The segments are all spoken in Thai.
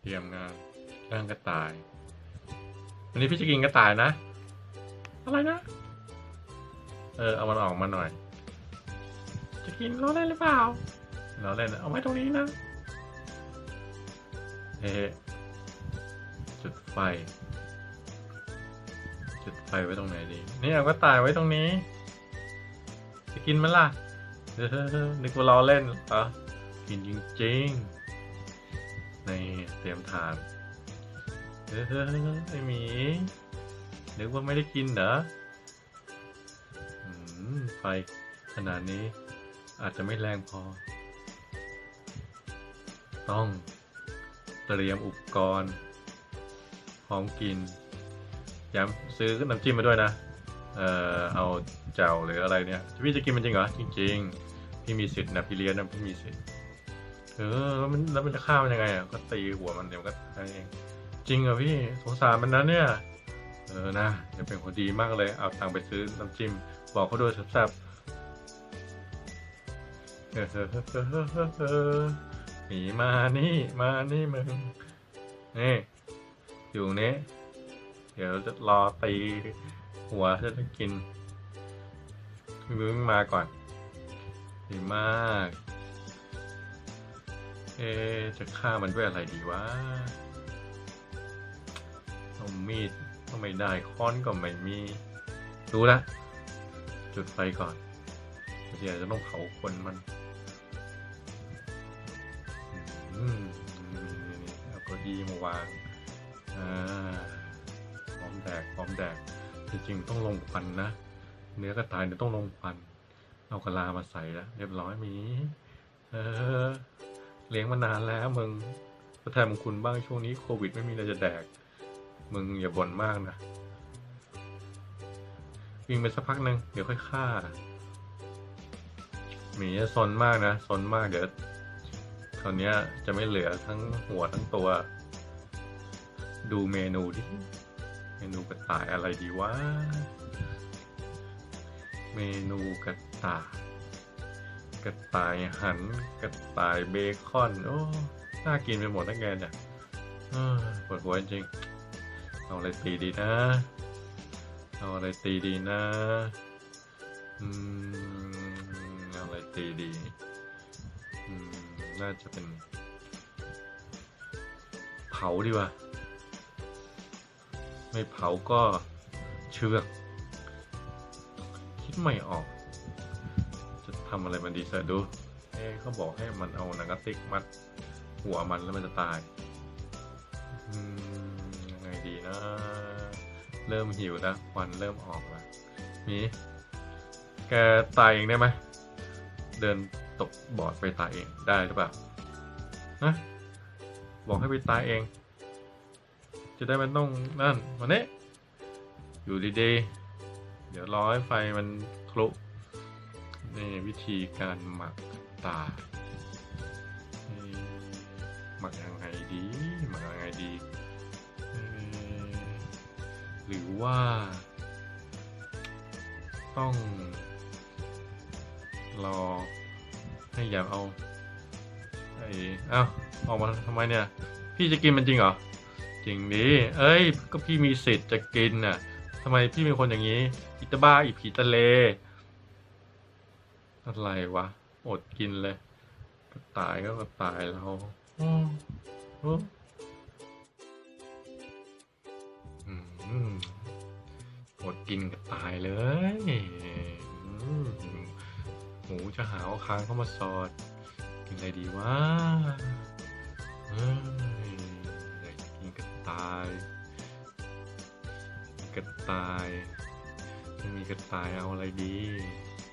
เตรียมงานเรื่องกระต่าย วันนี้พี่จะกินกระต่ายนะ อะไรนะ เออ เอามันออกมาหน่อย จะกินล้อเล่นหรือเปล่าล้อเล่นเอาไว้ตรงนี้นะเฮ้จุดไฟ จุดไฟไว้ตรงไหนดี นี่เอากระต่ายไว้ตรงนี้ จะกินมันล่ะนึกว่าล้อเล่นเหรอกินจริงๆ นี่เตรียมทานเออไอหมีนึกว่าไม่ได้กินเหรออืมไฟขนาดนี้อาจจะไม่แรงพอ ต้องเตรียมอุปกรณ์พร้อมกินย้ำซื้อน้ำจิ้มมาด้วยนะ เอ่อ เอาเจ้าหรืออะไรเนี่ย พี่จะกินมันจริงเหรอ จริง ๆ พี่มีสิทธิ์นะ พี่เลี้ยงนะ พี่มีสิทธิ์ เออแล้วมันแล้วมันจะฆ่ามันยังไงอะก็ตีหัวมันเดี๋ยวมันก็ตายเอง จริงเหรอพี่สงสารมันนะเนี่ย เออนะจะเป็นคนดีมากเลยเอาตังค์ไปซื้อน้ำจิ้มบอกเขาด้วยแซ่บๆเออเออเออเออเออเออหนีมานี่มานี่มึงนี่อยู่นี้เดี๋ยวจะรอตีหัวจะได้กินมึงมาก่อนดีมาก เอจะฆ่ามันด้วยอะไรดีวะเอามีดก็ไม่ได้ค้อนก็ไม่มี รู้ละ จุดไฟก่อนเดี๋ยวจะต้องเผาคนมันอืมเอาเก้าอี้มาวางอ่าพร้อมแดกพร้อมแดก จริงๆต้องลงควันนะ เนื้อกระต่ายเนี่ยต้องลงควัน เอากะลามาใส่แล้วเรียบร้อยมี เออ เลี้ยงมานานแล้วมึงก็แทนมึงคุณบ้างช่วงนี้โควิดไม่มีอะไรจะแดก มึงอย่าบ่นมากนะ วิ่งไปสักพักหนึ่งเดี๋ยวค่อยฆ่าหมีจะซนมากนะซนมากเดี๋ยวคราวนี้จะไม่เหลือทั้งหัวทั้งตัว ดูเมนูดิเมนูกระต่ายอะไรดีวะเมนูกระต่าย ระต่ายหัน กระต่ายเบคอน โอ้น่ากินไปหมดทั้งแกเนี่ยปวดหัวจริง เอาอะไรตีดีนะ เอาอะไรตีดีนะอืมเอาอะไรตีดีอืมน่าจะเป็น เผาดีกว่า ไม่เผาก็เชือก คิดไม่ออก ทำอะไรมันดีเสิร์ชดูเอ๊ะเขาบอกให้มันเอาหนังกระติกมัดหัวมันแล้วมันจะตายยังไงดีนะ เริ่มหิวแล้วควันเริ่มออกแล้วมีแกตายเองได้ไหมเดินตกบอร์ดไปตายเองได้หรือเปล่านะบอกให้ไปตายเอง จะได้ไม่ต้องนั่นวันนี้อยู่ดีๆ เดี๋ยวรอให้ไฟมันคลุก นี่วิธีการหมักตาหมักยังไงดีหมักยังไงดี หรือว่า ต้อง รอให้อย่าเอาไอ้เอ้าออกมาทำไมเนี่ย พี่จะกินมันจริงเหรอ จริงดิเอ้ย ก็พี่มีสิทธิ์จะกินน่ะทำไมพี่เป็นคนอย่างนี้อิตาบ้าอีผีทะเล อะไรวะ อดกินเลยก็ตายก็ตายเราอืมอืมอืมอดกินก็ตายเลยอืมหมูจะหาเอาค้างเข้ามาสอด กินอะไรดีวะเอ้ยอยากจะกินกระต่ายกินกระต่ายไม่มีกระต่ายเอาอะไรดีอืม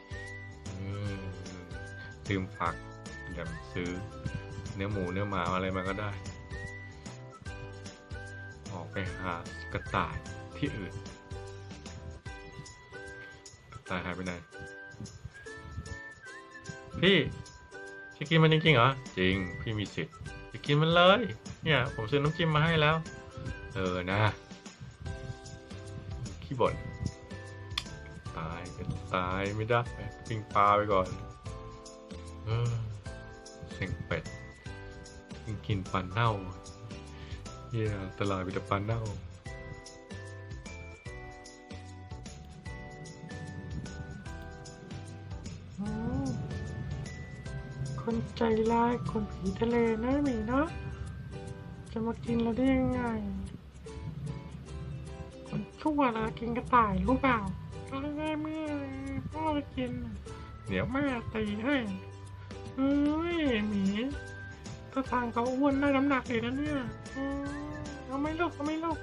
ลืมฝากอย่าซื้อเนื้อหมูเนื้อหมาอะไรมาก็ได้ ออกไปหากระต่ายที่อื่น กระต่ายหายไปไหนพี่จะกินมันจริงๆเหรอ จริง พี่มีสิทธิ์จะกินมันเลย เนี่ย ผมซื้อน้ำจิ้มมาให้แล้ว เออนะ ขี้บ่นตายก็ตายไม่ได้ ปิ้งปลาไปก่อน เออเซ็งเป็ดกินกินปลาเน่าเฮียตลาดมีแต่ปลาเน่าอืมคนใจร้ายคนผีทะเลนะหมีเนาะจะมากินเราได้ยังไง คนชั่วละกินกระต่ายรู้เปล่าก็ได้แม่พ่อจะกิน เดี๋ยวแม่ตีให้ เฮ้ยหมีถ้าทางเขาอ้วนได้น้ำหนักเลยนะเนี่ยเอาไม่ลูกเอาไม่ลูก